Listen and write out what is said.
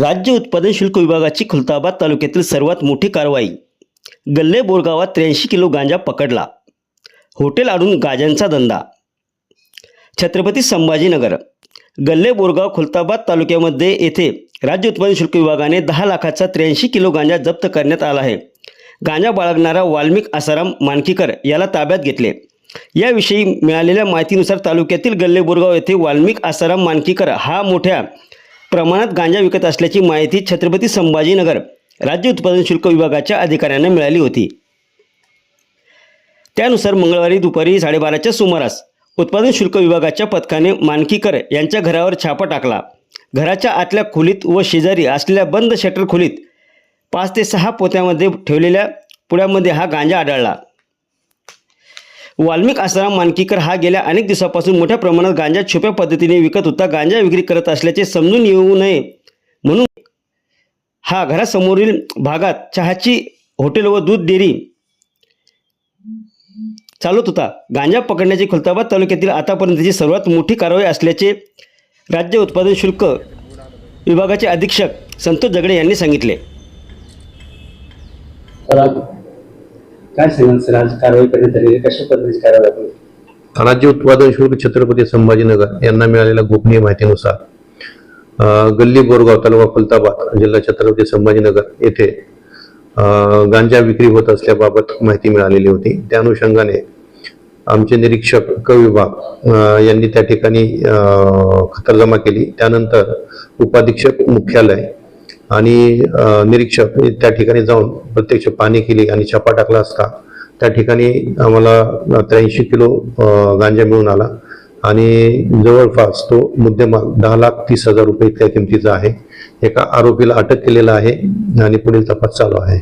राज्य उत्पादन शुल्क विभागाची खुलताबाद तालुक्यातील सर्वात मोठी कारवाई. गल्ले बोरगावात त्र्याऐंशी किलो गांजा पकडला. हॉटेल आडून गांजांचा धंदा. छत्रपती संभाजीनगर. गल्ले बोरगाव खुलताबाद तालुक्यामध्ये येथे राज्य उत्पादन शुल्क विभागाने दहा लाखाचा त्र्याऐंशी किलो गांजा जप्त करण्यात आला आहे. गांजा बाळगणारा वाल्मिक आसाराम मानकीकर याला ताब्यात घेतले. याविषयी मिळालेल्या माहितीनुसार तालुक्यातील गल्ले बोरगाव येथे वाल्मिक आसाराम मानकीकर हा मोठ्या प्रमाणात गांजा विकत असल्याची माहिती छत्रपती संभाजीनगर राज्य उत्पादन शुल्क विभागाच्या अधिकाऱ्यांना मिळाली होती. त्यानुसार मंगळवारी दुपारी साडेबाराच्या सुमारास उत्पादन शुल्क विभागाच्या पथकाने मानकीकर यांच्या घरावर छापा टाकला. घराच्या आतल्या खोलीत व शेजारी असलेल्या बंद शटर खोलीत पाच ते सहा पोत्यामध्ये ठेवलेल्या पुड्यामध्ये हा गांजा आढळला. वाल्मिक आसाराम मानकीकर हा गेल्या अनेक दिवसापासून मोठ्या प्रमाणात गांजा छुप्या पद्धतीने विकत होता. गांजा विक्री करत असल्याचे समजून येऊ नये. म्हणून हा घरासमोरील भागात चहाची हॉटेल व दूध डेअरी चालत होता. गांजा पकडण्याची खुलताबाद तालुक्यातील आतापर्यंतची सर्वात मोठी कारवाई असल्याचे राज्य उत्पादन शुल्क विभागाचे अधीक्षक संतोष जगडे यांनी सांगितले. काय सांगाल सर? आज कारवाई करण्यात आली कशा पद्धतीची कारवाई आपण राज्य उत्पादन शुल्क छत्रपती संभाजीनगर यांना मिळालेल्या गोपनीय माहितीनुसार गल्ली बोरगाव तालुका खुलताबाद जिल्हा छत्रपती संभाजीनगर येथे गांजा विक्री होत असल्याबाबत माहिती मिळालेली होती. त्या अनुषंगाने आमचे निरीक्षक क विभाग यांनी त्या ठिकाणी खतरजमा खातरजमा केली. त्यानंतर उपाधीक्षक मुख्यालय आणि निरीक्षक त्या ठिकाणी जाऊन प्रत्यक्ष पाणी केली आणि छापा टाकला असता. त्या ठिकाणी आम्हाला त्र्याऐंशी किलो गांजा मिळून आला. आणि जवळपास तो मुद्देमाल दहा लाख तीस हजार रुपये इतक्या किमतीचा आहे. एका आरोपीला अटक केलेला आहे आणि पुढील तपास चालू आहे.